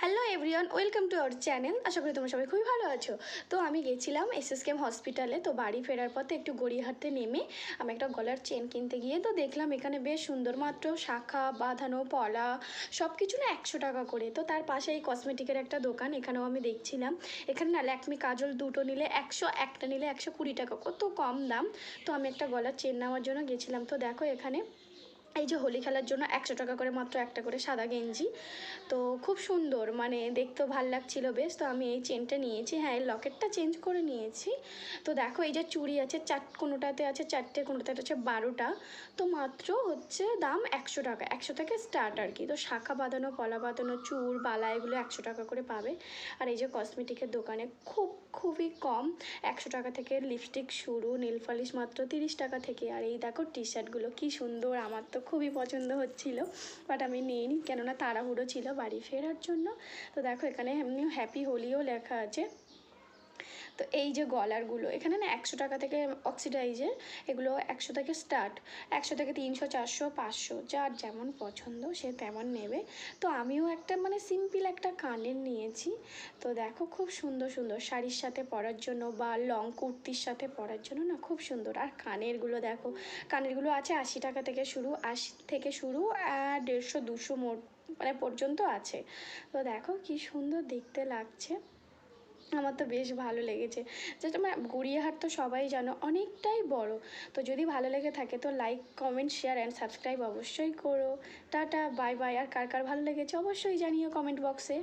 Hello everyone welcome to our channel আশা করি তোমরা সবাই খুবই ভালো আছো। তো আমি গেছিলাম এসএসকেএম হসপিটালে তো বাড়ি ফেরার পথে একটু গড়িয়াহাটে নেমে আমি একটা গলার চেন কিনতে গিয়ে তো দেখলাম এখানে বেশ সুন্দর মাত্র শাখা, বাঁধানো, পলা সব কিছু না একশো টাকা করে। তো তার পাশে এই কসমেটিকের একটা দোকান, এখানেও আমি দেখছিলাম। এখানে না ল্যাকমি কাজল দুটো নিলে একশো, একটা নিলে একশো কুড়ি টাকা, কত কম দাম। তো আমি একটা গলার চেন নেওয়ার জন্য গেছিলাম। তো দেখো এখানে এই যে হোলি খেলার জন্য একশো টাকা করে মাত্র একটা করে সাদা গেঞ্জি। তো খুব সুন্দর মানে দেখতেও ভালো লাগছিল বেশ। তো আমি এই চেনটা নিয়েছি। হ্যাঁ এই লকেটটা চেঞ্জ করে নিয়েছি। তো দেখো এই যে চুড়ি আছে, চার, কোনোটাতে আছে চারটে, কোনোটাতে আছে বারোটা। তো মাত্র হচ্ছে দাম একশো টাকা। একশো থেকে স্টার্ট আর কি তো শাখা বাঁধানো, কলা বাঁধানো, চুর, বালা, এগুলো একশো টাকা করে পাবে। আর এই যে কসমেটিকের দোকানে খুব, খুবই কম। একশো টাকা থেকে লিপস্টিক শুরু নেল পালিশ মাত্র তিরিশ টাকা থেকে। আর এই দেখো টি শার্টগুলো কী সুন্দর, আমার তো খুবই পছন্দ হচ্ছিল বাট আমি নিইনি, কেননা তাড়াহুড়ো ছিল বাড়ি ফেরার জন্য। তো দেখো এখানে এমনি হ্যাপি হোলিও লেখা আছে। তো এই যে গলারগুলো, এখানে না একশো টাকা থেকে অক্সিডাইজের এগুলো একশো থেকে স্টার্ট একশো থেকে তিনশো, চারশো, পাঁচশো, যার যেমন পছন্দ সে তেমন নেবে। তো আমিও একটা মানে সিম্পল একটা কানের নিয়েছি। তো দেখো খুব সুন্দর সুন্দর শাড়ির সাথে পরার জন্য বা লং কুর্তির সাথে পরার জন্য না খুব সুন্দর। আর কানেরগুলো দেখো, কানেরগুলো আছে আশি টাকা থেকে শুরু, আশি থেকে শুরু আর দেড়শো, দুশো মোট মানে পর্যন্ত আছে। তো দেখো কি সুন্দর দেখতে লাগছে। আমার তো বেশ ভালো লেগেছে। যেটা মানে গড়িয়াহাট তো সবাই জানো, অনেকটাই বড়। তো যদি ভালো লেগে থাকে তো like comment share and subscribe অবশ্যই করো। টাটা বাই বাই আর কার কার ভালো লেগেছে অবশ্যই জানিও কমেন্ট বক্সে